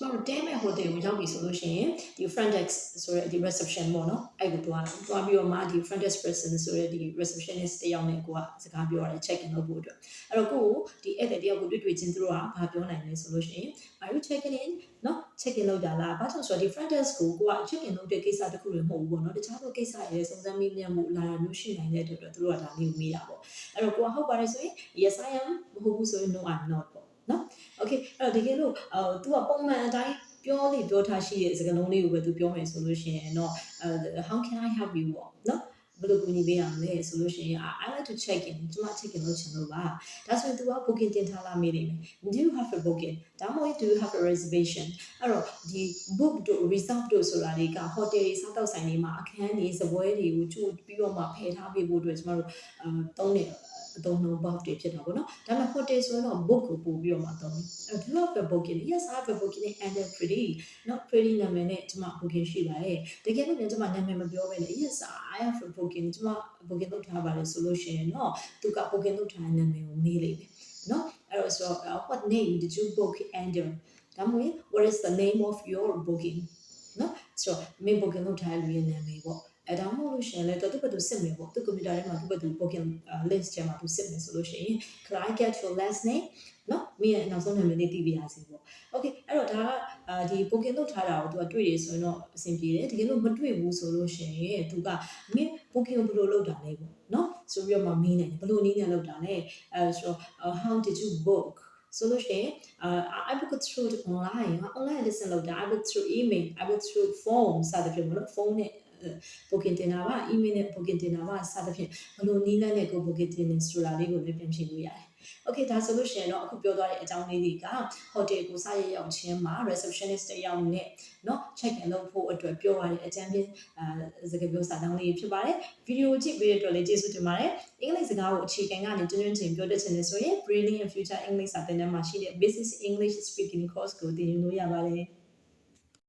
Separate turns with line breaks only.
ကျမတို့တဲမဲ့ hotel ကိုရောက်ပြီဆိုလို့ရှိရင်ဒီ front desk ဆိုတဲ့ဒီ reception ပေါ့နော်အဲ့ကိုတွားတွားပြီးတော့မှဒီ front desk person ဆိုတဲ့ဒီ receptionist တယောက်နဲ့ကိုကစကားပြောရတယ် check in လုပ်ဖို့အတွက်အဲ့တော့ကိုကိုဒီဧည့်သည်တယောက်ကိုတွေ့တွေ့ချင်းသူတို့ကဘာပြောနိုင်လဲဆိုလို့ရှိရင် are you checking in နော် check in လုပ်တာလားဘာလို့ဆိုတော့ဒီ front desk ကိုကိုက check in လုပ်တဲ့ကိစ္စတစ်ခုတွေမဟုတ်ဘူးပေါ့နော်တခြားသောကိစ္စတွေစုံစမ်းမေးမြန်းမှုလာတာမျိုးရှိနိုင်တဲ့အတွက်သူတို့ကဒါလေးကိုမေးတာပေါ့အဲ့တော့ကိုကဟုတ်ပါတယ်ဆိုရင် yes i am မဟုတ်ဘူးဆိုရင် no i'm not ပေါ့ နော် okay အဲ့တော့တကယ်လို့အော် तू ကပုံမှန်အတိုင်းပြောလိပြောထားရှိတဲ့စကားလုံးလေးကိုပဲ तू ပြောမယ်ဆိုလို့ရှိရင်တော့အဲ how can i help you ပေါ့နော်ဘယ်လိုကူညီပေးရမလဲဆိုလို့ရှိရင် I like to check in ကျွန်မ check in လုပ်ချင်လို့ပါဒါဆိုရင် तू က booking တင်ထားလာမေးလိမ့်မယ် do you have a booking ဒါမှမဟုတ် do you have a reservation အဲ့တော့ဒီ book တို့ reserve တို့ဆိုတာတွေက hotel တွေစားတောက်ဆိုင်တွေမှာအခန်းတွေစပွဲတွေကိုကြိုပြီးတော့မှဖယ်ထားပေးဖို့အတွက်ကျွန်တော်တို့အာတုံးနေ အသုံးနှုန်း box တွေဖြစ်တာပေါ့နော်ဒါပေမဲ့ hotel ဆိုရင်တော့ book ကိုပို့ပြီးတော့မှသုံးတယ်အဲ့ do you have a booking yes I have a booking and they're pretty not pretty နာမည်နဲ့ကျွန်မ booking ရှိပါတယ်တကယ်လို့လည်းကျွန်မနာမည်မပြောဘဲနဲ့ yes I have a booking ကျွန်မ booking လုပ်ထားပါတယ်ဆိုလို့ရှိရင်တော့သူက booking လုပ်ထားတဲ့နာမည်ကိုမေးလိမ့်မယ်နော်အဲ့တော့ဆိုတော့ what name did you book under ဒါမှမဟုတ် what is the name of your booking နော်ဆိုတော့ main booking လုပ်ထားတဲ့လူရဲ့နာမည်ပေါ့ အဲဒါမှမဟုတ်လို့ရှိရင်လည်းသူ့ဘက်သူစစ်မယ်ပေါ့သူကွန်ပျူတာထဲမှာသူ့ဘက်သူ booking list ထဲမှာသူစစ်မယ်ဆိုလို့ရှိရင် can I get your last name နော်မင်းရဲ့နောက်ဆုံးနာမည်လေးသိပြရစီပေါ့ okay အဲ့တော့ဒါကအာဒီ booking လုပ်ထားတာကိုသူကတွေ့ရဆိုရင်တော့အဆင်ပြေတယ်တကယ်လို့မတွေ့ဘူးဆိုလို့ရှိရင်သူကမင်း booking ကိုဘယ်လိုလုပ်တာလဲပေါ့နော်ဆိုပြီးတော့မှမင်းနိုင်တယ်ဘယ်လိုနည်းနဲ့လုပ်တာလဲအဲဆိုတော့ how did you book ဆိုလို့ရှိရင် uh, I book it through online online listen လုပ်တာ I book through email I book through phone စသဖြင့်မလို့ phone နဲ့ booking တင်တာပါ email နဲ့ booking တင်တာပါစသဖြင့်ဘယ်လိုနည်းလမ်းနဲ့ကို booking တင်နေဆိုတာလေးကိုလည်းပြန်ဖြေလို့ရတယ် Okay ဒါဆိုလို့ရှိရင်တော့အခုပြောသွားတဲ့အကြောင်းလေးတွေက hotel ကိုစရရောက်ချင်းမှာ receptionist တယောက်နဲ့เนาะ check in လုပ်ဖို့အတွက်ပြောရတဲ့အကြမ်းဖျင်းအဲစကားပြောစာတောင်းလေးဖြစ်ပါတယ်ဗီဒီယိုကြည့်ပေးတဲ့အတွက်လည်းကျေးဇူးတင်ပါတယ်အင်္ဂလိပ်စကားကိုအခြေခံကနေတွင်းတွင်းချင်းပြောတတ်ချင်တယ်ဆိုရင် Brilliant Future English စာသင်တန်းမှာရှိတဲ့ Basic English Speaking Course ကိုသင်ယူလို့ရပါတယ်